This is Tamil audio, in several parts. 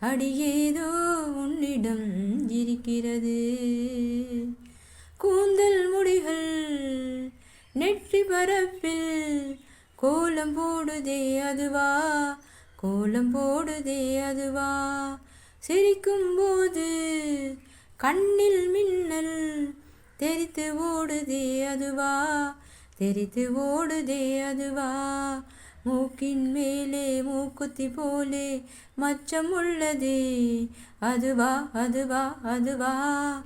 அடியேதோ உன்னிடம் இருக்கிறது. கூந்தல் முடிகள் நெற்றி பரப்பில் கோலம் போடுதே அதுவா? கோலம் போடுதே அதுவா? சிரிக்கும் போது கண்ணில் மின்னல் தெரித்து ஓடுதே அதுவா? தெரித்து ஓடுதே அதுவா? மூக்கின் மேலே மூக்குத்தி போலே மச்சம் உள்ளதே. அதுவா அதுவா அதுவா.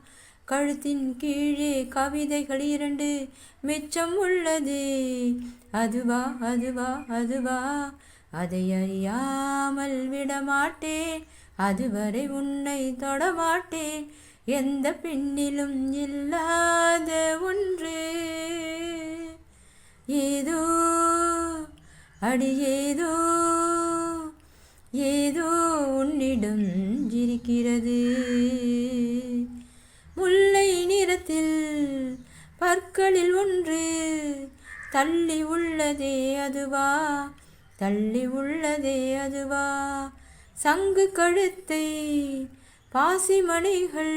கழுத்தின் கீழே கவிதைகள் இரண்டு மிச்சம் உள்ளதே. அதுவா அதுவா அதுவா. அதை அறியாமல் விடமாட்டேன். அதுவரை உன்னை தொடமாட்டேன். எந்த பின்னிலும் இல்லாத ஒன்று. அடி ஏதோ ஏதோ உன்னிடம் இருக்கிறது. முல்லை நிறத்தில் பற்களில் ஒன்று தள்ளி உள்ளதே அதுவா தள்ளி உள்ளதே அதுவா. சங்கு கழுத்தை பாசிமணிகள்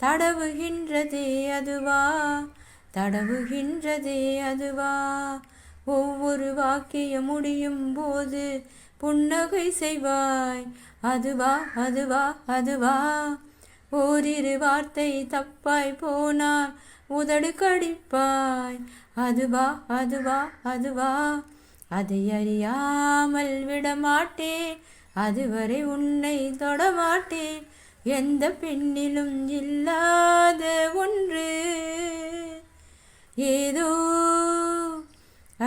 தடவுகின்றதே அதுவா தடவுகின்றதே அதுவா. ஒவ்வொரு வாக்கியம் முடியும் போது புன்னகை செய்வாய். அதுவா அதுவா அதுவா. ஓரிரு வார்த்தை தப்பாய் போனால் உதடு கடிப்பாய். அதுவா அதுவா அதுவா. அதை அறியாமல் விடமாட்டேன். அதுவரை உன்னை தொடமாட்டேன். எந்த பெண்ணிலும் இல்லாத ஒன்று. ஏதோ